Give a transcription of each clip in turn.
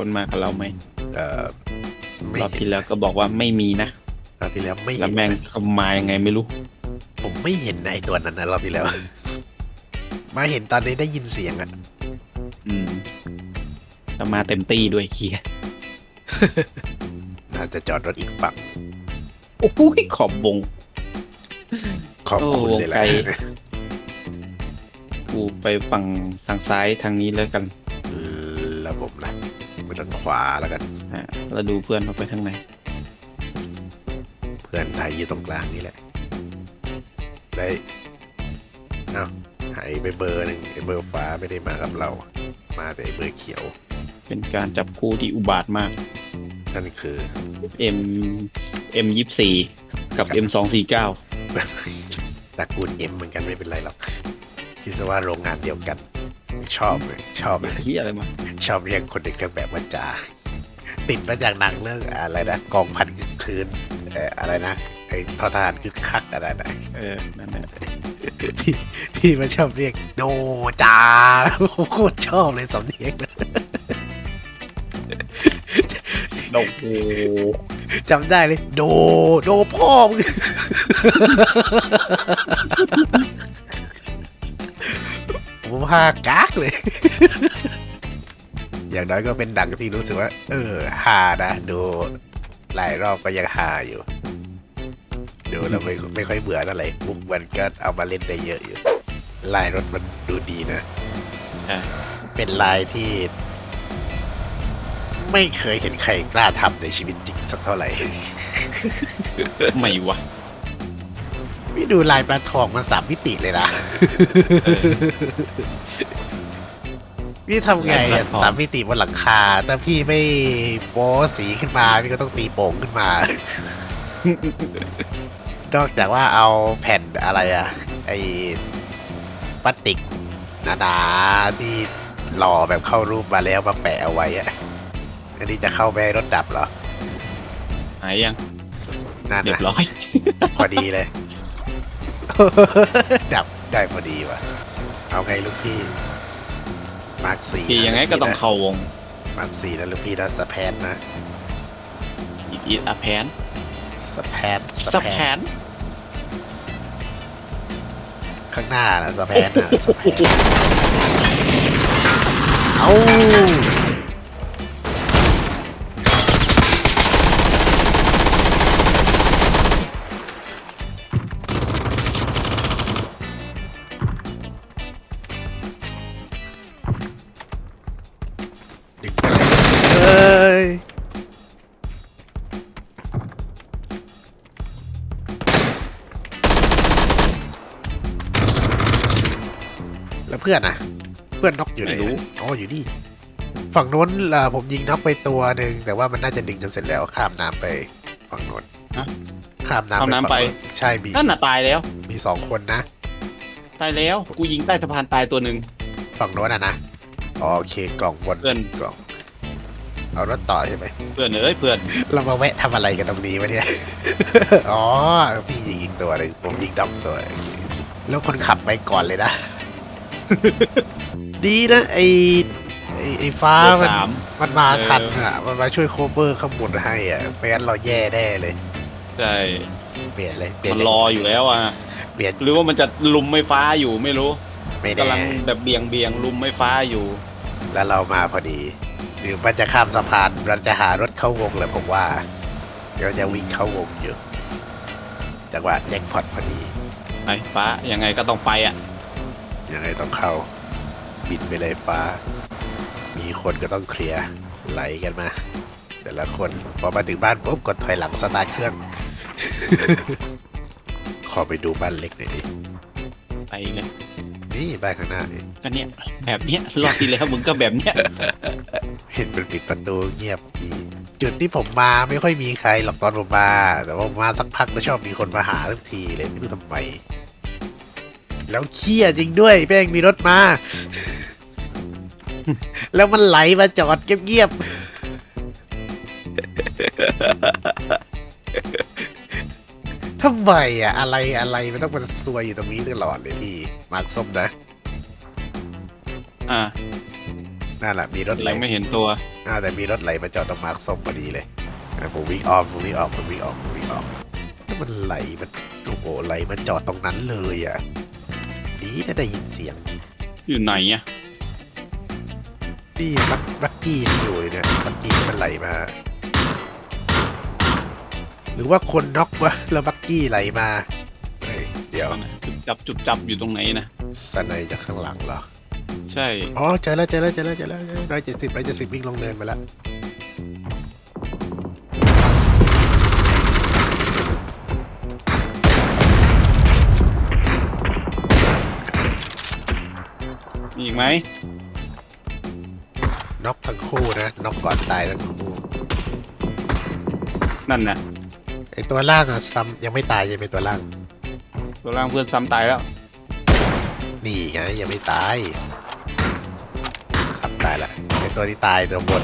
คนมากับเราไหมเอ่อไม่รอบเห็ที่นแล้วก็บอกว่าไม่มีนะรอบที่แล้วไม่แล้เห็วนแม่งเขามายังไงไม่รู้ ผมไม่เห็นไอ้ตัวนั้นนะรอบที่แล้ว มาเห็นตอนนี้ได้ยินเสียงอะอืมแล้วมาเต็มตีด้วยเฮียน่าจะจอดรถอีกฝั่งโอ้ยขอบวง ขอบคุณโอ้เลยแหละไกล กูไปฝั่งทางซ้ายทางนี้แล้วกันเออแล้วผมนะไป ทางขวาแล้วกันอะแล้วดูเพื่อนเขาไปทางไหนเพื่อนไทยอยู่ตรงกลางนี่แหละ ได้เอ้าหายไปเบอร์หนึ่งไอ้เบอร์ฟ้าไม่ได้มากับเรา มาแต่ไอ้เบอร์เขียว เป็นการจับคู่ที่อุบาทมาก นั่นคือ M M ยี่สี่กับ M สองสี่เก้าตระกูลเอ็มเหมือนกันไม่เป็นไรหรอกที่สว่าโรงงานเดียวกัน ชอบเลยชอบเลยเฮียอะไรมาชอบเรียกคนในเครื่องแบบว่าจ่าติดมาจากหนังเรื่องอะไรนะกองพันกึกคืนเอ่ออะไรนะไอ้ทอทหารกึกคักอะไรนะเออนั่นแหละที่ที่มันชอบเรียกโดจ่าโคตรชอบเลยสำเนียงนะโอ้โหจำได้เลย โด โดพ่อมึง ผมพากากเลย อย่างน้อยก็เป็นดังที่รู้สึกว่า เออฮานะดูหลายรอบก็ยังฮาอยู่ ดูแล้วไม่ไม่ค่อยเบื่อเท่าไหร่มุกมันก็เอามาเล่นได้เยอะอยู่ ลายรถมันดูดีนะ อะเป็นลายที่ ไม่เคยเห็นใครกล้าทำในชีวิตจริงสักเท่าไหร่ ไม่วะ พี่ดูลายปลาทองมาสามมิติเลยนะเออพี่ทำไงลายปลาอะทองสามมิติบนหลังคา แต่พี่ไม่โป๊สีขึ้นมา พี่ก็ต้องตีโป่งขึ้นมา นอกจากว่าเอาแผ่นอะไรอะไอพลาสติกหนาๆที่หล่อแบบเข้ารูปมาแล้วมาแปะเอาไว้อะอันนี้จะเข้าไปให้รถดับเหรอ หายยังนั่นเรียนะบร้อย พอดีเลย ดับได้พอดีว่ะ เอาไงลูกพี่ มาร์คสี่พี่ยังไงก็ต้องเข้าวงมาร์คสี่นะลูกพี่นะสแพนนะอีทอีทอะแพนสแพนสแพนข้างหน้านะสแพนนะสแพนเอา เพื่อนอะ เพื่อนน็อกอยู่ไหนไม่รู้อะอ๋ออยู่นี่ ฝั่งโน้นล่ะผมยิงน็อกไปตัวหนึ่งแต่ว่ามันน่าจะดึงจนเสร็จแล้วข้ามน้ำไปฝั่งโน้นฮะข้ามน้ำข้ามน้ำไปฝั่งโใช่มีนั่นน่ะตายแล้ว มีสองคนนะ ตายแล้วกูยิงใต้สะพานตายตัวหนึ่งฝั่งโน้นอะนะอ๋อโอเคกล่องบนเพื่อนกล่อง เอารถต่อใช่ไหมเพื่อนเอ้ยเพื่อน เรามาแวะทำอะไรกันตรงนี้วะเนี่ย อ๋อ พี่ยิงอีกตัวหนึ่งผมยิงดอกตัวโอเคแล้วคนขับไปก่อนเลยนะ ดีนะไอไอ้ไอฟ้าเบอร์มันสามมันมาเออทันอะ มันมาช่วยโคเวอร์ข้างบนให้อะไม่งั้นเราแย่แน่เลย ใช่เปลี่ยนเลย เปลี่ยนมันรออยู่แล้วอะ เปลี่ยนหรือว่ามันจะลุมไม่ฟ้าอยู่ไม่รู้ไม่แน่กำลังแบบเบียงเบียงลุมไม่ฟ้าอยู่ แล้วเรามาพอดี หรือมันจะข้ามสะพานมันจะหารถเข้าวงเลยผมว่า เดี๋ยวจะวิ่งเข้าวงอยู่ จังหวะแจ็คพอตพอดีไปฟ้ายังไงก็ต้องไปอะ ยังไงต้องเข้า บินไปเลยฟ้า มีคนก็ต้องเคลียร์ไหลกันมา แต่ละคนพอมาถึงบ้านปุ๊บกดถอยหลังสตาร์ทเครื่อง ขอไปดูบ้านเล็กหน่อยดิไปเลยนี่บ้านข้างหน้านี่ก็เนี้ยแบบเนี้ยรอบที่แล้วมึงก็แบบเนี้ยเห็นมันปิดประตูเงียบดีจุดที่ผมมาไม่ค่อยมีใครหรอกตอนผมมาแต่ว่ามาสักพักก็ชอบมีคนมาหาทุกทีเลยไม่รู้ทำไม แล้วเคี้ยจริงด้วยแป้งมีรถมา แล้วมันไหลมาจอดเงียบๆทำไมอะอะไรอะไรมันต้องมาซวยอยู่ตรงนี้ตลอดเลยพี่มาร์คส้มนะอ่านั่นแหละมีรถไหลยังไม่เห็นตัว อ่าแต่มีรถไหลมาจอดตรงมาร์คส้มพอดีเลยอะผมวิ่งออมผมวิ่งออกผมวิ่งออกผมวิ่งออกแล้วมันไหลมันโอ้โหไหลมันจอดตรงนั้นเลยอะ ดีนะได้ยินเสียงอยู่ไหนอะนี่บักบักกี้มันอยู่เนี่ยบักกี้มันไหลมา หรือว่าคนน็อกวะแล้วบักกี้ไหลมาเฮ้ยเดี๋ยวจุบจับจุบจับอยู่ตรงไหนนะสไนด์จากข้างหลังเหรอ ใช่ อ๋อเจอแล้วเจอแล้วเจอแล้วเจอแล้วร้อยเจ็ดสิบร้อยเจ็ดสิบวิ่งลงเนินมาแล้ว อีกไหมน็อกทั้งคู่นะน็อกก่อนตายทั้งคู่นั่นน่ะไอตัวล่างอะซ้ำยังไม่ตายยังเป็นตัวล่าง ตัวล่างเพื่อนซ้ำตายแล้ว นี่ไงยังไม่ตายซ้ำตายละไอตัวที่ตายตัวบน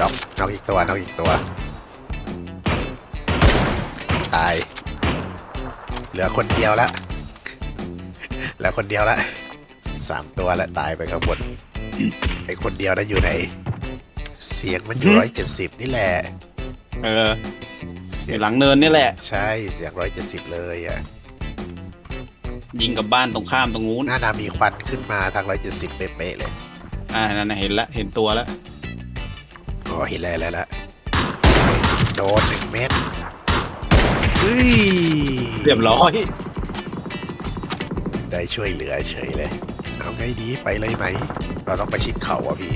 น็อกน็อกอีกตัวน็อกอีกตัว ตาย เหลือคนเดียวละ เหลือคนเดียวละสามตัวละตายไปข้างบนไอคนเดียวนะอยู่ไหน เสียงมันอยู่ร้อยเจ็ดสิบนี่แหละเออเสีอยงยู่หลังเนินนี่แหละ ใช่เสียงร้อยเจ็ดสิบเลยอะยิงกับบ้านตรงข้ามตรงนู้นหน้านามีควันขึ้นมาทางร้อยเจ็ดสิบเป๊ะๆเลยอ่านั่นน่ะเห็นละเห็นตัวแล้วอ๋อเห็นแล้วแล้วละโดนหนึ่งเม็ดเฮ้ยเรียบร้อย ได้ช่วยเหลือเฉยเลย เอาไงดีไปเลยไหม เราต้องประชิดเขาอะพี่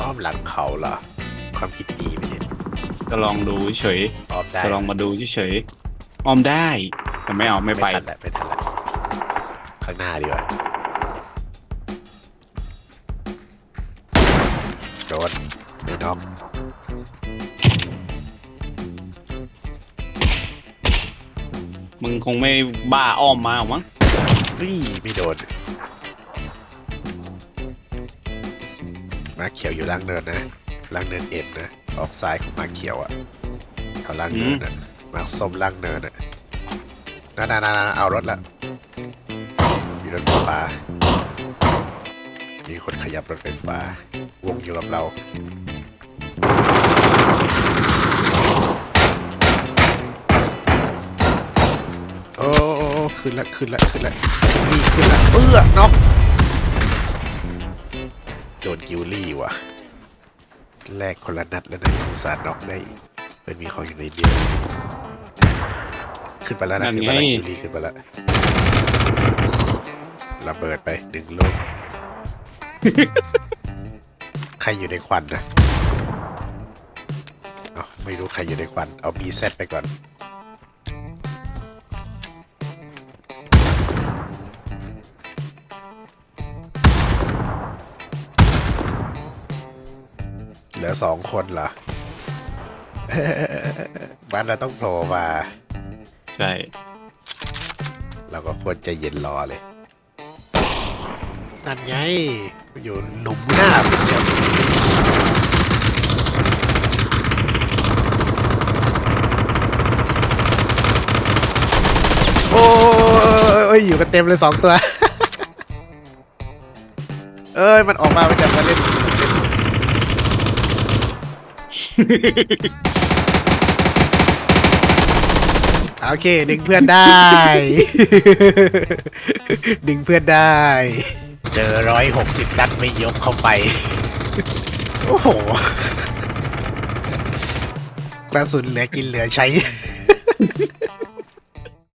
อ้อมหลังเขาเหรอ ความคิดดีไหมเนี่ยจะลองดูเฉยอ้อมได้จะลองมาดูเฉยออมได้แต่ไม่เอาไม่ไป ทันละไม่ทันละข้างหน้าดีกว่าโดนไม่น็อกมึงคงไม่บ้าอ้อมมาหรอกมั้งเฮ้ยไม่โดนมาเขียวอยู่ล่างเนินนะล่างเนินเอ็นนะออกซ้ายของมาเขียวอะเอาล่างเนินอะมาส้มล่างเนินอะนั่นนั่นเอารถละมีรถไฟฟ้ามีคนขยับรถไฟฟ้าวงอยู่กับเรา ขึ้นละขึ้นละขึ้นละนี่ขึ้นละเอื้อน็อกโดนกิวลี่ว่ะแลกคนละนัดแล้วนะอุตส่าห์น็อกได้อีกเพื่อนมีของอยู่ในเดียวขึ้นไปแล้วนะนั่นขึ้นไปแล้วไงกิวลี่ขึ้นไปแล้วระเบิดไปหนึ่งลูกใครอยู่ในควันนะเอาไม่รู้ใครอยู่ในควัน เอาบีเซตไปก่อน เหลือสองคนเหรอบ้านเราต้องโผล่มา ใช่ เราก็ควรใจเย็นรอเลย นั่นไง อยู่หลุมหน้าผมเนี่ยโอ้ยอยู่กันเต็มเลยสองตัว เอ้ย มันออกมามันจะมาเล่น โอเค ดึงเพื่อนได้ ดึงเพื่อนได้ เจอร้อยหกสิบนัดไม่ยกเข้าไป โอ้โห กระสุนเหลือกินเหลือใช้